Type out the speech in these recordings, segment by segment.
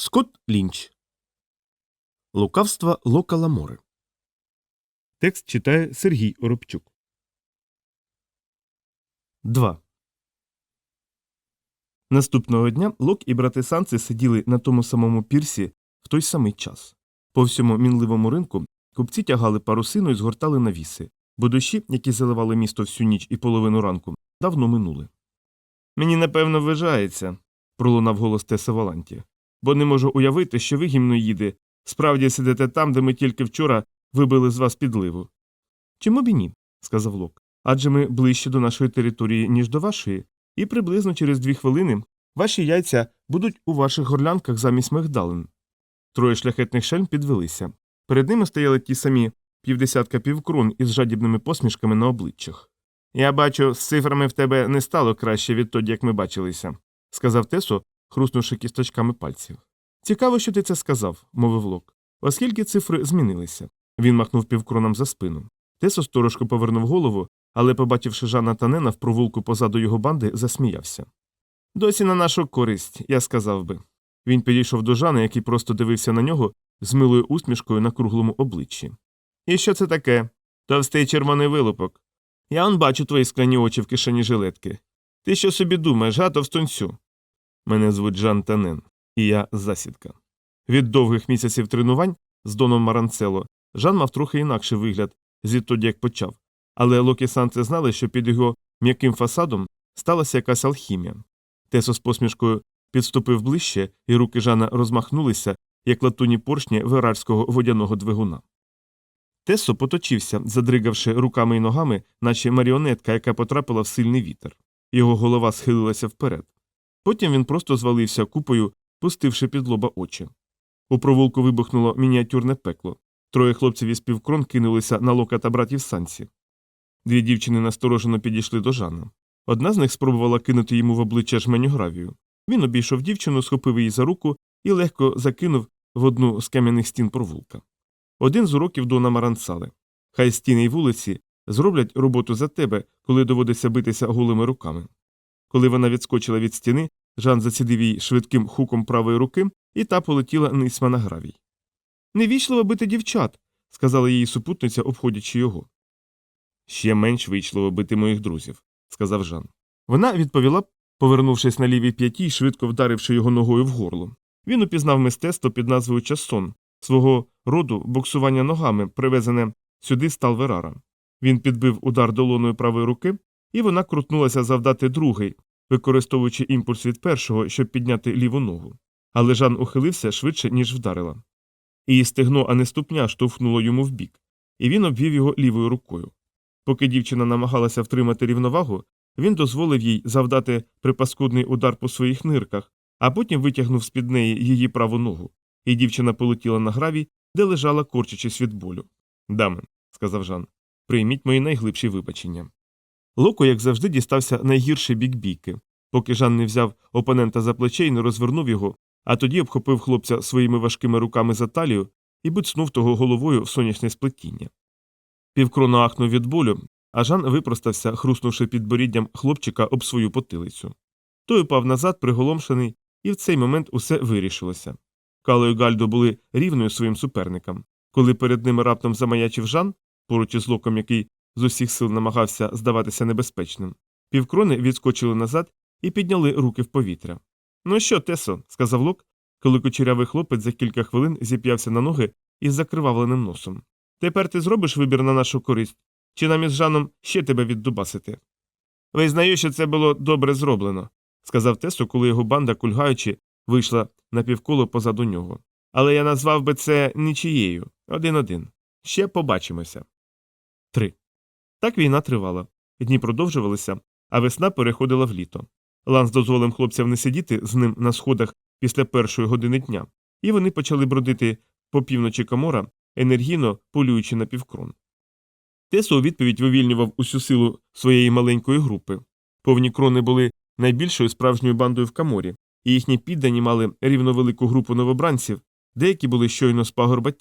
Скотт Лінч. Лукавства Лока Ламори. Текст читає Сергій Оробчук. 2. Наступного дня Лок і брати Санци сиділи на тому самому пірсі в той самий час. По всьому мінливому ринку купці тягали парусину і згортали навіси, бо дощі, які заливали місто всю ніч і половину ранку, давно минули. Мені напевно вважається, пролунав голос Теса Валанті, бо не можу уявити, що ви гімноїди справді сидите там, де ми тільки вчора вибили з вас підливу. Чому б і ні? сказав Лок. Адже ми ближче до нашої території, ніж до вашої, і приблизно через дві хвилини ваші яйця будуть у ваших горлянках замість мигдалин. Троє шляхетних шельм підвелися. Перед ними стояли ті самі півдесятка півкрон із жадібними посмішками на обличчях. Я бачу, з цифрами в тебе не стало краще відтоді, як ми бачилися, сказав Тесо, хруснувши кісточками пальців. Цікаво, що ти це сказав, мовив Лок, оскільки цифри змінилися. Він махнув півкроном за спину. Тесо сторожко повернув голову, але, побачивши Жана Танена в провулку позаду його банди, засміявся. Досі на нашу користь, я сказав би. Він підійшов до Жана, який просто дивився на нього з милою усмішкою на круглому обличчі. І що це таке? Товстий червоний вилупок. Я он бачу твої скляні очі в кишені жилетки. Ти що собі думаєш, га, товстунцю? Мене звуть Жан Танен, і я засідка. Від довгих місяців тренувань з Доном Маранцело Жан мав трохи інакший вигляд, звідтоді як почав, але Локі Санце знали, що під його м'яким фасадом сталася якась алхімія. Тесо з посмішкою підступив ближче, і руки Жана розмахнулися, як латуні поршні верарського водяного двигуна. Тесо поточився, задригавши руками і ногами, наче маріонетка, яка потрапила в сильний вітер. Його голова схилилася вперед. Потім він просто звалився купою, пустивши під лоба очі. У провулку вибухнуло мініатюрне пекло. Троє хлопців із півкрон кинулися на лока та братів санці. Дві дівчини насторожено підійшли до Жана. Одна з них спробувала кинути йому в обличчя жменю гравію. Він обійшов дівчину, схопив її за руку і легко закинув в одну з кам'яних стін провулка. Один з уроків Дона Маранцали. Хай стіни й вулиці зроблять роботу за тебе, коли доводиться битися голими руками. Коли вона відскочила від стіни, Жан зацідив їй швидким хуком правої руки, і та полетіла нисьма на гравій. Невічливо бити дівчат, сказала її супутниця, обходячи його. Ще менш вичливо бити моїх друзів, сказав Жан. Вона відповіла, повернувшись на лівій п'яті і швидко вдаривши його ногою в горло. Він упізнав мистецтво під назвою Часон, свого роду боксування ногами, привезене сюди з Талверара. Він підбив удар долоною правої руки, і вона крутнулася завдати другий, використовуючи імпульс від першого, щоб підняти ліву ногу. Але Жан ухилився швидше, ніж вдарила. Її стегно, а не ступня, штовхнуло йому вбік, і він обвів його лівою рукою. Поки дівчина намагалася втримати рівновагу, він дозволив їй завдати припаскудний удар по своїх нирках, а потім витягнув з під неї її праву ногу, і дівчина полетіла на гравій, де лежала корчачись від болю. Дами, сказав Жан, прийміть мої найглибші вибачення. Локо, як завжди, дістався найгірший бік бійки, поки Жан не взяв опонента за плече і не розвернув його, а тоді обхопив хлопця своїми важкими руками за талію і буцнув того головою в сонячне сплетіння. Півкрона ахнув від болю, а Жан випростався, хруснувши підборіддям хлопчика об свою потилицю. Той упав назад, приголомшений, і в цей момент усе вирішилося. Кало і Гальдо були рівною своїм суперникам. Коли перед ними раптом замаячив Жан, поруч із локом, який з усіх сил намагався здаватися небезпечним, півкрони відскочили назад і підняли руки в повітря. Ну що, Тесо, сказав Лок, коли кучерявий хлопець за кілька хвилин зіп'явся на ноги із закривавленим носом. Тепер ти зробиш вибір на нашу користь, чи нам із Жаном ще тебе віддубасити? Визнаю, що це було добре зроблено, сказав Тесо, коли його банда, кульгаючи, вийшла на півколо позаду нього. Але я назвав би це нічією один-один. Ще побачимося. Три. Так війна тривала. Дні продовжувалися, а весна переходила в літо. Ланс дозволив хлопцям не сидіти з ним на сходах після першої години дня, і вони почали бродити по півночі Камора, енергійно полюючи на півкрон. Тесо у відповідь вивільнював усю силу своєї маленької групи. Повні крони були найбільшою справжньою бандою в Каморі, і їхні піддані мали рівно велику групу новобранців, деякі були щойно з пагорба.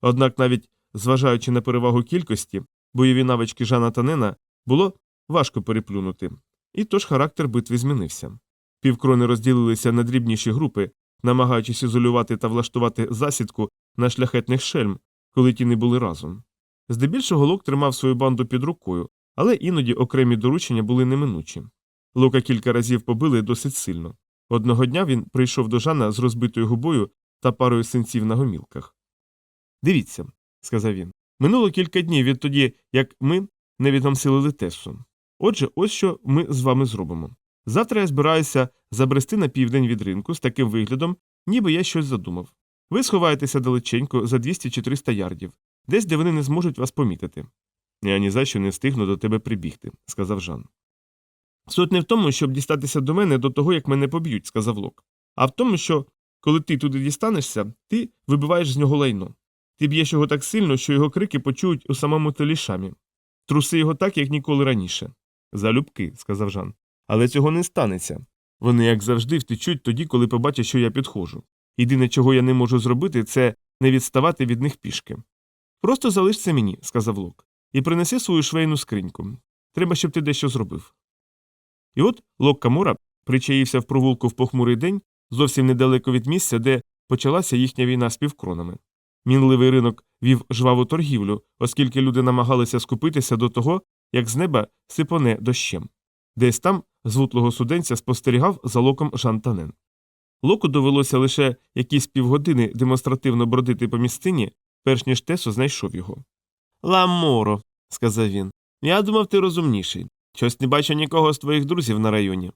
Однак, навіть зважаючи на перевагу кількості, бойові навички Жана Танена було важко переплюнути, і тож характер битви змінився. Півкрони розділилися на дрібніші групи, намагаючись ізолювати та влаштувати засідку на шляхетних шельм, коли ті не були разом. Здебільшого Лок тримав свою банду під рукою, але іноді окремі доручення були неминучі. Лока кілька разів побили досить сильно. Одного дня він прийшов до Жана з розбитою губою та парою синців на гомілках. Дивіться, сказав він. Минуло кілька днів відтоді, як ми не відомсилили Тесу. Отже, ось що ми з вами зробимо. Завтра я збираюся забрести на південь від ринку з таким виглядом, ніби я щось задумав. Ви сховаєтеся далеченько за 200 чи 300 ярдів, десь де вони не зможуть вас помітити. Я ні за що не встигну до тебе прибігти, сказав Жан. Суть не в тому, щоб дістатися до мене до того, як мене поб'ють, сказав Лок, а в тому, що коли ти туди дістанешся, ти вибиваєш з нього лайно. Ти б'єш його так сильно, що його крики почують у самому телішамі. Труси його так, як ніколи раніше. Залюбки, сказав Жан. Але цього не станеться. Вони, як завжди, втечуть тоді, коли побачать, що я підходжу. Єдине, чого я не можу зробити, це не відставати від них пішки. Просто залиш це мені, сказав Лок, і принеси свою швейну скриньку. Треба, щоб ти дещо зробив. І от Лок Камора причаївся в провулку в похмурий день, зовсім недалеко від місця, де почалася їхня війна з півкронами. Мінливий ринок вів жваву торгівлю, оскільки люди намагалися скупитися до того, як з неба сипоне дощем. Десь там з вутлого суденця спостерігав за локом Жан Танен. Локу довелося лише якісь півгодини демонстративно бродити по місцині, перш ніж Тесо знайшов його. Ламоро, сказав він. Я думав, ти розумніший. Щось не бачу нікого з твоїх друзів на районі.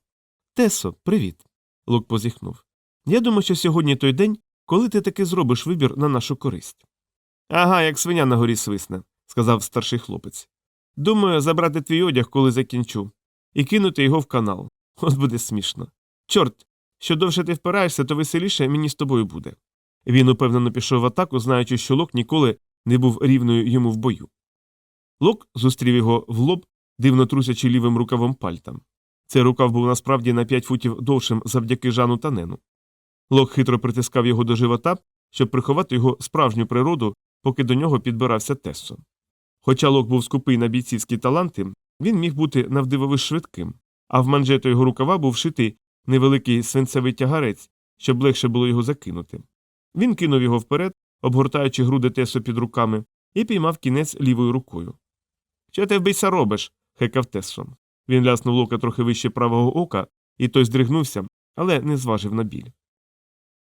Тесо, привіт. Лук позіхнув. Я думаю, що сьогодні той день, коли ти таки зробиш вибір на нашу користь. Ага, як свиня на горі свисне, сказав старший хлопець. Думаю, забрати твій одяг, коли закінчу, і кинути його в канал. От буде смішно. Чорт, що довше ти впираєшся, то веселіше мені з тобою буде. Він упевнено пішов в атаку, знаючи, що Лок ніколи не був рівною йому в бою. Лок зустрів його в лоб, дивно трусячи лівим рукавом пальтам. Цей рукав був насправді на п'ять футів довшим завдяки Жану Танену. Лок хитро притискав його до живота, щоб приховати його справжню природу, поки до нього підбирався Тессо. Хоча Лок був скупий на бійцівські таланти, він міг бути навдивовиж швидким, а в манжету його рукава був вшитий невеликий свинцевий тягарець, щоб легше було його закинути. Він кинув його вперед, обгортаючи груди Тесо під руками, і піймав кінець лівою рукою. Що ти вбийся робиш? хекав Тессо. Він ляснув лока трохи вище правого ока, і той здригнувся, але не зважив на біль.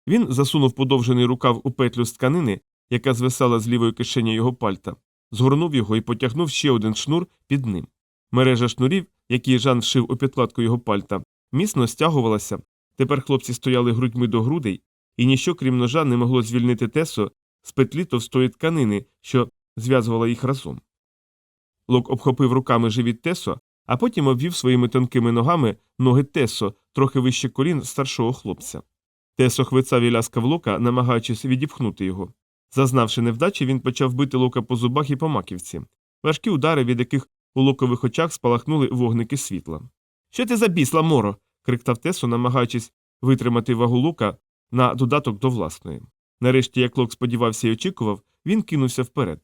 Він засунув подовжений рукав у петлю з тканини, яка звисала з лівої кишені його пальта, згорнув його і потягнув ще один шнур під ним. Мережа шнурів, які Жан вшив у підкладку його пальта, міцно стягувалася. Тепер хлопці стояли грудьми до грудей, і ніщо, крім ножа, не могло звільнити Тесо з петлі товстої тканини, що зв'язувала їх разом. Лок обхопив руками живіт Тесо, а потім обвів своїми тонкими ногами ноги Тесо, трохи вище колін старшого хлопця. Тесо хвицав і ляскав лока, намагаючись відіпхнути його. Зазнавши невдачі, він почав бити лока по зубах і по маківці. Важкі удари, від яких у локових очах спалахнули вогники світла. Що ти за біс, Ламоро? криктав Тесо, намагаючись витримати вагу лука на додаток до власної. Нарешті, як лок сподівався і очікував, він кинувся вперед.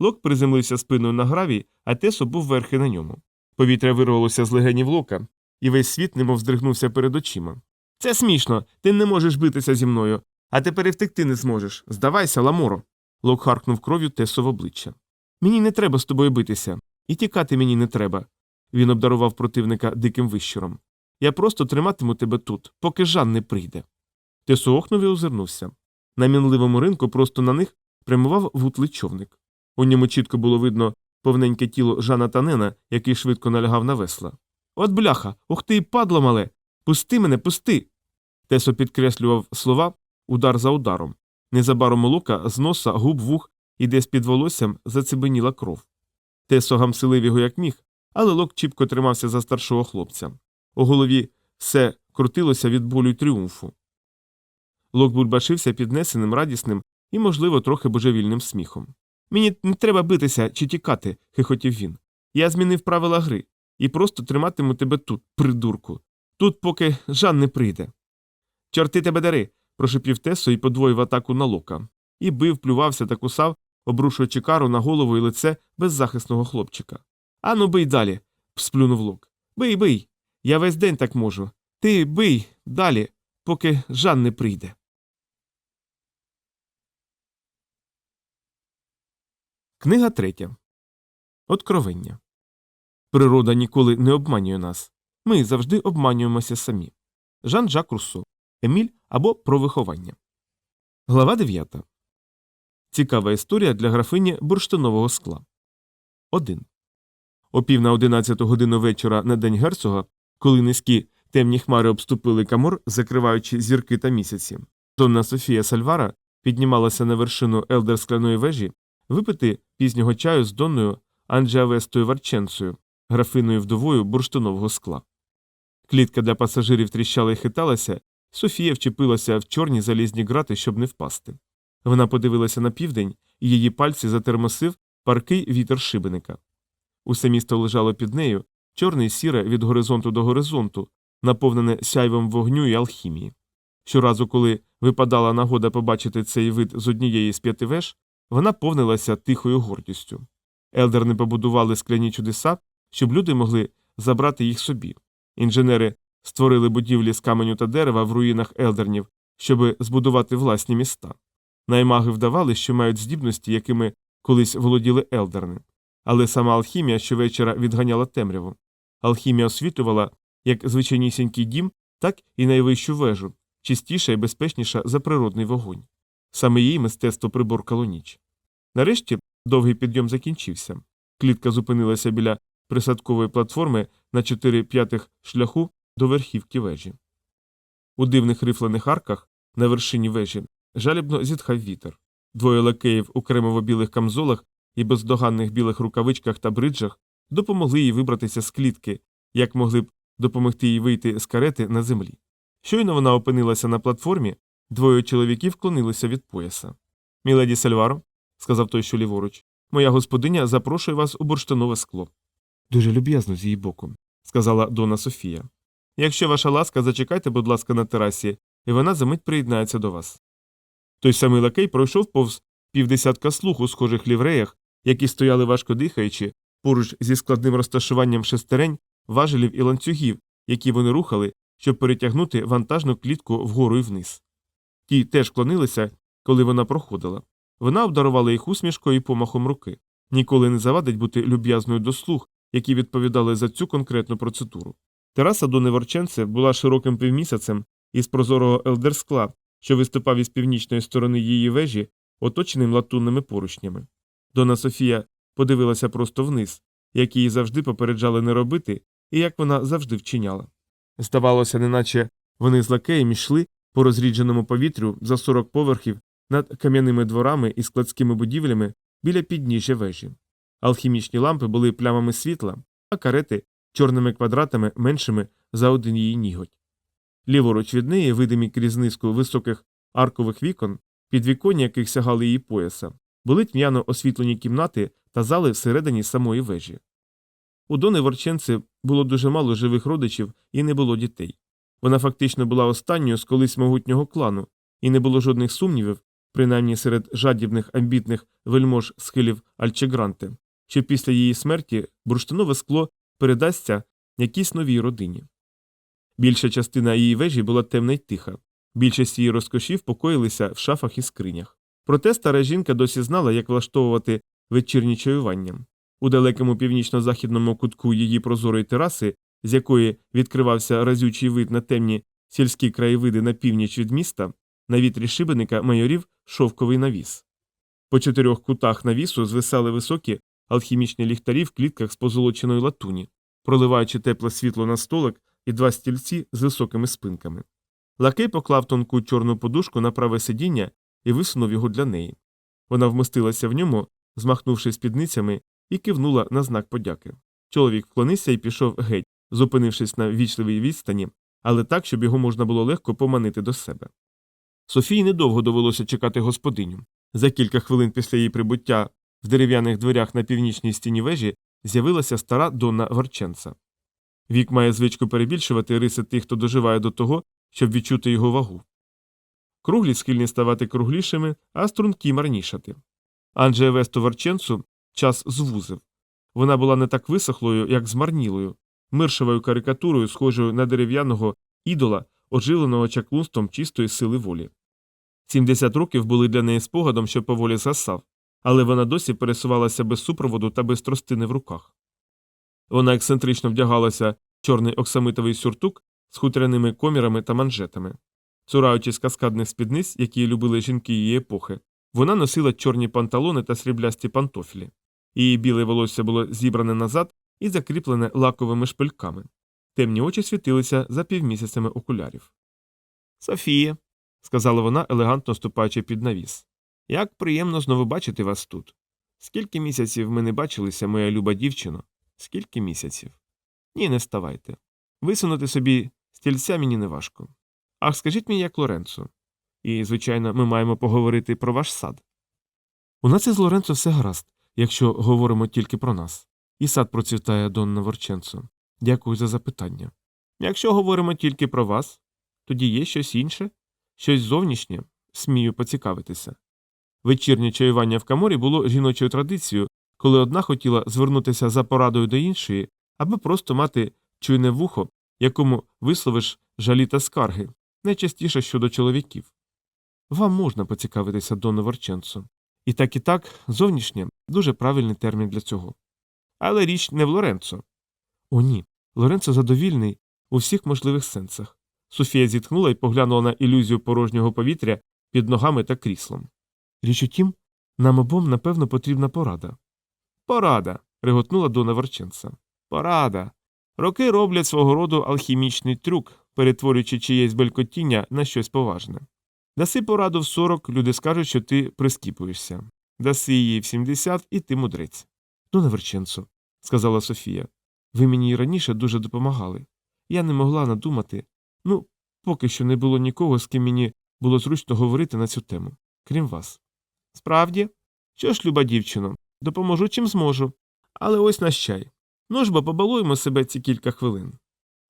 Лок приземлився спиною на гравій, а Тесо був верхи на ньому. Повітря вирвалося з легенів лока, і весь світ немов здригнувся перед очима. Це смішно, ти не можеш битися зі мною, а тепер і втекти не зможеш. Здавайся, Ламоро. Лок харкнув кров'ю Тесо в обличчя. Мені не треба з тобою битися, і тікати мені не треба. Він обдарував противника диким вищуром. Я просто триматиму тебе тут, поки Жан не прийде. Тесо охнув і озирнувся. На мінливому ринку просто на них прямував вутлий човник. У ньому чітко було видно повненьке тіло Жана Танена, який швидко налягав на весла. От бляха, ух ти і падло мале. Пусти мене, пусти. Тесо підкреслював слова удар за ударом. Незабаром у лука з носа, губ, вух і десь під волоссям зацебеніла кров. Тесо гамселив його як міг, але лок чіпко тримався за старшого хлопця. У голові все крутилося від болю й тріумфу. Лок бульбашився піднесеним, радісним і, можливо, трохи божевільним сміхом. Мені не треба битися чи тікати, хихотів він. Я змінив правила гри і просто триматиму тебе тут, придурку. Тут поки Жан не прийде. Чорти тебе дари. прошепів Тесо і подвоїв атаку на лока. І бив, плювався та кусав, обрушуючи кару на голову і лице беззахисного хлопчика. Ану, бий далі. сплюнув лок. Бий, бий. Я весь день так можу. Ти бий далі, поки Жан не прийде. Книга третя. Откровення. Природа ніколи не обманює нас. Ми завжди обманюємося самі. Жан Жак Руссо. Еміль або про виховання. Глава 9. Цікава історія для графині бурштинового скла. 1. О пів на одинадцяту годину вечора на день герцога, коли низькі темні хмари обступили камор, закриваючи зірки та місяці, Донна Софія Сальвара піднімалася на вершину елдер скляної вежі випити пізнього чаю з Донною Анджеавестою Варченцею, графиною вдовою бурштинового скла. Клітка для пасажирів тріщала і хиталася, Софія вчепилася в чорні залізні грати, щоб не впасти. Вона подивилася на південь, і її пальці затермосив паркий вітер шибеника. Усе місто лежало під нею, чорне й сіре від горизонту до горизонту, наповнене сяйвом вогню і алхімії. Щоразу, коли випадала нагода побачити цей вид з однієї з п'яти веж, вона повнилася тихою гордістю. Елдерни побудували скляні чудеса, щоб люди могли забрати їх собі. Інженери створили будівлі з каменю та дерева в руїнах елдернів, щоб збудувати власні міста. Наймаги вдавали, що мають здібності, якими колись володіли елдерни. Але сама алхімія щовечора відганяла темряву. Алхімія освітлювала як звичайнісінький дім, так і найвищу вежу, чистіша і безпечніша за природний вогонь. Саме її мистецтво приборкало ніч. Нарешті довгий підйом закінчився. Клітка зупинилася біля присадкової платформи на 4 п'ятих шляху до верхівки вежі. У дивних рифлених арках на вершині вежі жалібно зітхав вітер. Двоє лакеїв у кремово-білих камзолах і бездоганних білих рукавичках та бриджах допомогли їй вибратися з клітки, як могли б допомогти їй вийти з карети на землі. Щойно вона опинилася на платформі, двоє чоловіків клонилися від пояса. Міледі Сальваро, сказав той, що ліворуч, моя господиня запрошує вас у бурштинове скло. Дуже люб'язно з її боку, сказала Дона Софія. Якщо ваша ласка, зачекайте, будь ласка, на терасі, і вона за мить приєднається до вас. Той самий лакей пройшов повз півдесятка слуг у схожих лівреях, які стояли важко дихаючи, поруч зі складним розташуванням шестерень, важелів і ланцюгів, які вони рухали, щоб перетягнути вантажну клітку вгору і вниз. Ті теж клонилися, коли вона проходила. Вона обдарувала їх усмішкою і помахом руки. Ніколи не завадить бути люб'язною до слуг, які відповідали за цю конкретну процедуру. Тераса до Неворченце була широким півмісяцем із прозорого елдерскла, що виступав із північної сторони її вежі, оточеним латунними поручнями. Дона Софія подивилася просто вниз, як її завжди попереджали не робити, і як вона завжди вчиняла. Здавалося, неначе вони з лакеєм йшли по розрідженому повітрю за 40 поверхів над кам'яними дворами і складськими будівлями біля підніжжя вежі. Алхімічні лампи були плямами світла, а карети чорними квадратами меншими за один її ніготь. Ліворуч від неї, видимі крізь низку високих аркових вікон, підвіконня яких сягали її пояса, були тьмяно освітлені кімнати та зали всередині самої вежі. У Дони Ворченці було дуже мало живих родичів і не було дітей. Вона фактично була останньою з колись могутнього клану, і не було жодних сумнівів, принаймні серед жадібних амбітних вельмож схилів Альчегранте, що після її смерті бурштинове скло передасться якійсь новій родині. Більша частина її вежі була темна й тиха, більшість її розкошів покоїлися в шафах і скринях. Проте стара жінка досі знала, як влаштовувати вечірні чаювання. У далекому північно-західному кутку її прозорої тераси, з якої відкривався разючий вид на темні сільські краєвиди на північ від міста, на вітрі шибеника майорів шовковий навіс. По чотирьох кутах навісу звисали високі алхімічні ліхтарі в клітках з позолоченої латуні, проливаючи тепле світло на столик і два стільці з високими спинками. Лакей поклав тонку чорну подушку на праве сидіння і висунув його для неї. Вона вмостилася в ньому, змахнувши спідницями, і кивнула на знак подяки. Чоловік вклонився і пішов геть, зупинившись на вічливій відстані, але так, щоб його можна було легко поманити до себе. Софії недовго довелося чекати господиню. За кілька хвилин після її прибуття в дерев'яних дверях на північній стіні вежі з'явилася стара Донна Ворченца. Вік має звичку перебільшувати риси тих, хто доживає до того, щоб відчути його вагу. Круглі схильні ставати круглішими, а стрункі марнішати. Анджея Весту Ворченцу час звузив. Вона була не так висохлою, як змарнілою, миршевою карикатурою, схожою на дерев'яного ідола, оживленого чаклунством чистої сили волі. 70 років були для неї спогадом, що поволі згасав. Але вона досі пересувалася без супроводу та без тростини в руках. Вона ексцентрично вдягалася в чорний оксамитовий сюртук з хутряними комірами та манжетами. Цураючись каскадних спідниць, які любили жінки її епохи, вона носила чорні панталони та сріблясті пантофлі. Її біле волосся було зібране назад і закріплене лаковими шпильками. Темні очі світилися за півмісяцями окулярів. Софія, сказала вона, елегантно ступаючи під навіс. Як приємно знову бачити вас тут. Скільки місяців ми не бачилися, моя люба дівчино? Скільки місяців? Ні, не ставайте. Висунути собі стільця мені не важко. Ах, скажіть мені, як Лоренцо. І, звичайно, ми маємо поговорити про ваш сад. У нас із Лоренцо все гаразд, якщо говоримо тільки про нас. І сад процвітає Донна Ворченцо. Дякую за запитання. Якщо говоримо тільки про вас, тоді є щось інше, щось зовнішнє, смію поцікавитися. Вечірнє чаювання в каморі було жіночою традицією, коли одна хотіла звернутися за порадою до іншої, аби просто мати чуйне вухо, якому висловиш жалі та скарги, найчастіше щодо чоловіків. Вам можна поцікавитися, Донно Ворченцо. І так і так, зовнішнє дуже правильний термін для цього. Але річ не в Лоренцо. О, ні. Лоренцо задовільний у всіх можливих сенсах. Софія зітхнула і поглянула на ілюзію порожнього повітря під ногами та кріслом. Річ у тім, нам обом, напевно, потрібна порада. Порада. реготнула Дона Ворченца. Порада. Роки роблять свого роду алхімічний трюк, перетворюючи чиєсь белькотіння на щось поважне. Даси пораду в 40, люди скажуть, що ти прискіпуєшся. Даси її в 70, і ти мудрець. Дона Верченцо, сказала Софія, ви мені і раніше дуже допомагали. Я не могла надумати. Ну, поки що не було нікого, з ким мені було зручно говорити на цю тему, крім вас. Справді? Що ж, люба дівчино, допоможу чим зможу. Але ось наш чай. Ну ж бо побалуємо себе ці кілька хвилин.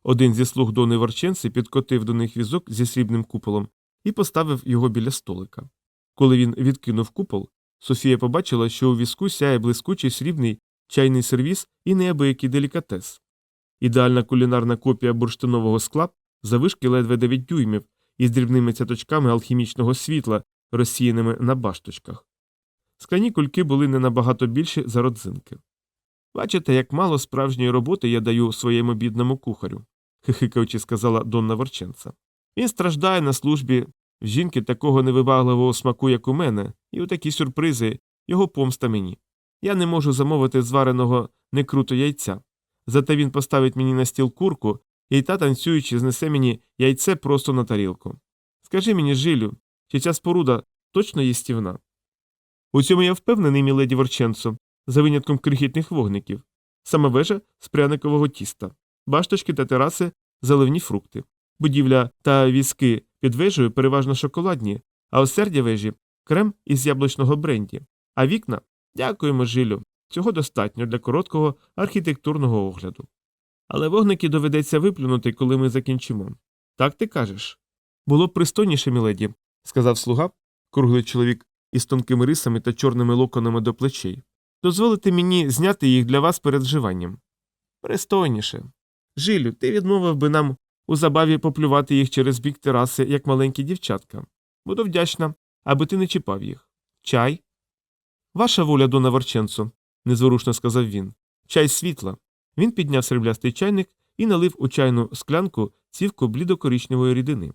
Один зі слуг Дони Ворченці підкотив до них візок зі срібним куполом і поставив його біля столика. Коли він відкинув купол, Софія побачила, що у візку сяє блискучий срібний чайний сервіс і неабиякий делікатес. Ідеальна кулінарна копія бурштинового скла завишки ледве 9 дюймів із дрібними цяточками алхімічного світла, розсіяними на башточках. Скляні кульки були не набагато більші за родзинки. Бачите, як мало справжньої роботи я даю своєму бідному кухарю, хихикаючи, сказала Донна Ворченца. Він страждає на службі в жінки такого невибагливого смаку, як у мене, і у такі сюрпризи його помста мені. Я не можу замовити звареного некруто яйця. Зате він поставить мені на стіл курку, і та, танцюючи, знесе мені яйце просто на тарілку. Скажи мені, Жилю, чи ця споруда точно їстівна? У цьому я впевнений, міледі Ворченцо, за винятком крихітних вогників, саме вежа з пряникового тіста, башточки та тераси, заливні фрукти. Будівля та візки під вежею переважно шоколадні, а осердя вежі крем із яблучного бренді. А вікна дякуємо, Жилю. Цього достатньо для короткого архітектурного огляду. Але вогники доведеться виплюнути, коли ми закінчимо. Так ти кажеш. Було б пристойніше, міледі, сказав слуга, круглий чоловік із тонкими рисами та чорними локонами до плечей. Дозволите мені зняти їх для вас перед вживанням. Пристойніше. Жилю, ти відмовив би нам у забаві поплювати їх через бік тераси, як маленькі дівчатка. Буду вдячна, аби ти не чіпав їх. Чай? Ваша воля, Дона Ворченцо, незворушно сказав він. Чай світла. Він підняв сріблястий чайник і налив у чайну склянку цівку блідокоричневої рідини.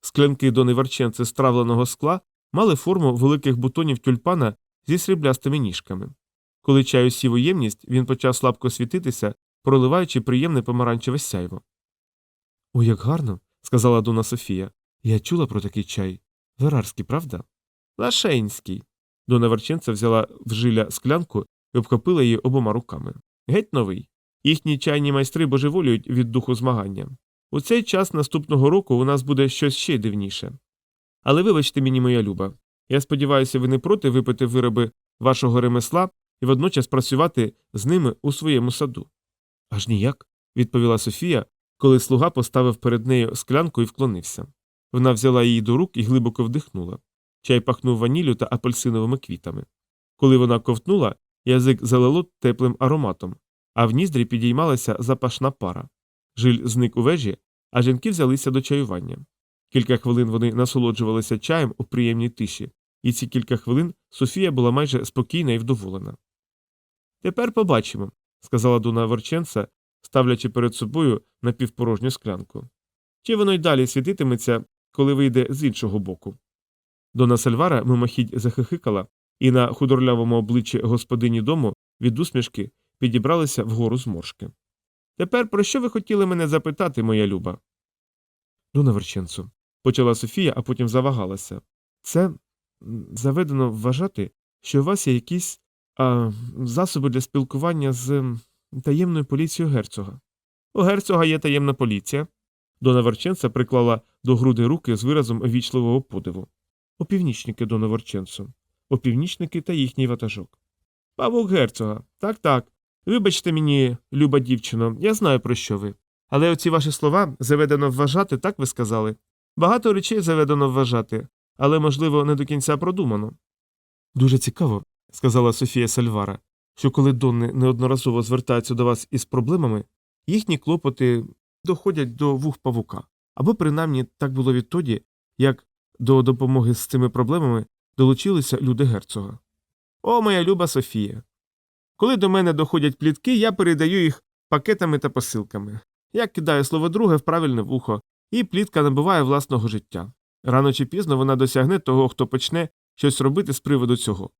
Склянки Дони Варченци з травленого скла мали форму великих бутонів тюльпана зі сріблястими ніжками. Коли чай усів у він почав слабко світитися, проливаючи приємне помаранчеве сяйво. О, як гарно, сказала Дона Софія. Я чула про такий чай. Верарський, правда? Лашенський. Дона Верченця взяла в жиля склянку і обхопила її обома руками. Геть новий. Їхні чайні майстри божеволюють від духу змагання. У цей час наступного року у нас буде щось ще дивніше. Але вибачте мені, моя люба. Я сподіваюся, ви не проти випити вироби вашого ремесла і водночас працювати з ними у своєму саду. Аж ніяк, відповіла Софія, коли слуга поставив перед нею склянку і вклонився. Вона взяла її до рук і глибоко вдихнула. Чай пахнув ваніллю та апельсиновими квітами. Коли вона ковтнула, язик залило теплим ароматом, а в ніздрі підіймалася запашна пара. Жиль зник у вежі, а жінки взялися до чаювання. Кілька хвилин вони насолоджувалися чаєм у приємній тиші, і ці кілька хвилин Софія була майже спокійна і вдоволена. Тепер побачимо, сказала Дона Ворченца, ставлячи перед собою напівпорожню склянку. Чи воно й далі світитиметься, коли вийде з іншого боку? Дона Сальвара мимохідь захихикала, і на худорлявому обличчі господині дому від усмішки підібралися вгору зморшки. Тепер про що ви хотіли мене запитати, моя люба? Дона Верченцо, почала Софія, а потім завагалася. Це заведено вважати, що у вас є якісь а, засоби для спілкування з таємною поліцією герцога. У герцога є таємна поліція. Дона Верченца приклала до груди руки з виразом вічливого подиву. Опівнічники, Дона Верченцо. Опівнічники та їхній ватажок. Павук герцога. Так, так. Вибачте мені, люба дівчино, я знаю про що ви. Але оці ваші слова заведено вважати, так ви сказали. Багато речей заведено вважати, але, можливо, не до кінця продумано. Дуже цікаво, сказала Софія Сальвара, що коли Донни неодноразово звертаються до вас із проблемами, їхні клопоти доходять до вух павука. Або принаймні так було відтоді, як до допомоги з цими проблемами долучилися люди герцога. О, моя люба Софія. Коли до мене доходять плітки, я передаю їх пакетами та посилками. Я кидаю слово друге в правильне вухо, і плітка набуває власного життя. Рано чи пізно вона досягне того, хто почне щось робити з приводу цього.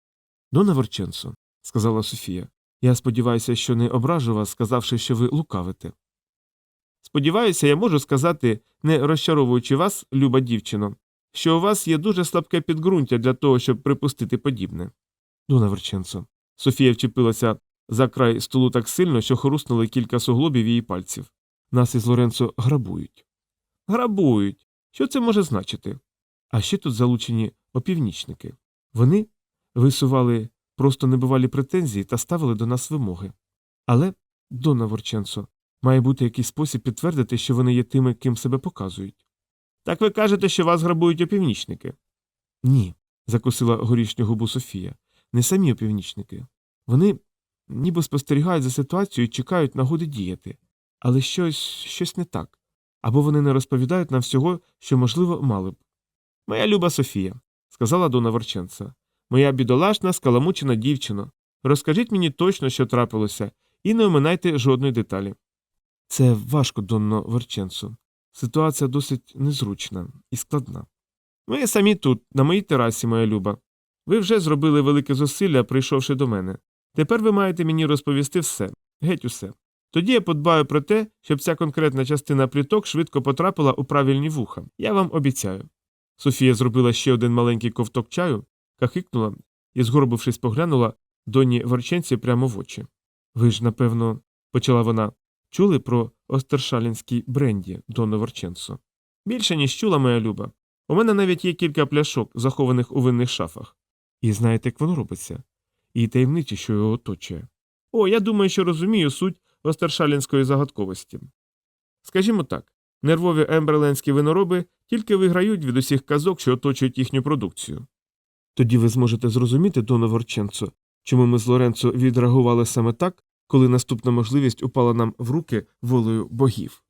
Дона Ворченцо, сказала Софія, я сподіваюся, що не ображу вас, сказавши, що ви лукавите. Сподіваюся, я можу сказати, не розчаровуючи вас, люба дівчино, що у вас є дуже слабке підґрунтя для того, щоб припустити подібне. Дона Верченцо. Софія вчепилася за край столу так сильно, що хоруснули кілька суглобів її пальців. Нас із Лоренцо грабують. Грабують. Що це може значити? А ще тут залучені опівнічники. Вони висували просто небувалі претензії та ставили до нас вимоги. Але, Дона Ворченцо, має бути якийсь спосіб підтвердити, що вони є тими, ким себе показують. Так ви кажете, що вас грабують опівнічники? Ні, закусила горішню губу Софія. Не самі опівнічники. Вони ніби спостерігають за ситуацією і чекають нагоди діяти. Але щось щось не так. Або вони не розповідають нам всього, що, можливо, мали б. Моя люба Софія, сказала Дона Ворченца, моя бідолашна, скаламучена дівчино. Розкажіть мені точно, що трапилося, і не оминайте жодної деталі. Це важко, Донно Ворченцо. Ситуація досить незручна і складна. Ви самі тут, на моїй терасі, моя люба. Ви вже зробили велике зусилля, прийшовши до мене. Тепер ви маєте мені розповісти все, геть усе. Тоді я подбаю про те, щоб ця конкретна частина пліток швидко потрапила у правильні вуха. Я вам обіцяю. Софія зробила ще один маленький ковток чаю, кахикнула і, згорбившись, поглянула доні Ворченці прямо в очі. Ви ж, напевно, почала вона, чули про остершалінський бренді, Донно Ворченцо? Більше, ніж чула, моя люба. У мене навіть є кілька пляшок, захованих у винних шафах. І знаєте, як воно робиться? І таємниці, що його оточує. О, я думаю, що розумію суть остершалінської загадковості. Скажімо так, нервові емберленські винороби тільки виграють від усіх казок, що оточують їхню продукцію. Тоді ви зможете зрозуміти, Доно Ворченцо, чому ми з Лоренцо відреагували саме так, коли наступна можливість упала нам в руки волею богів.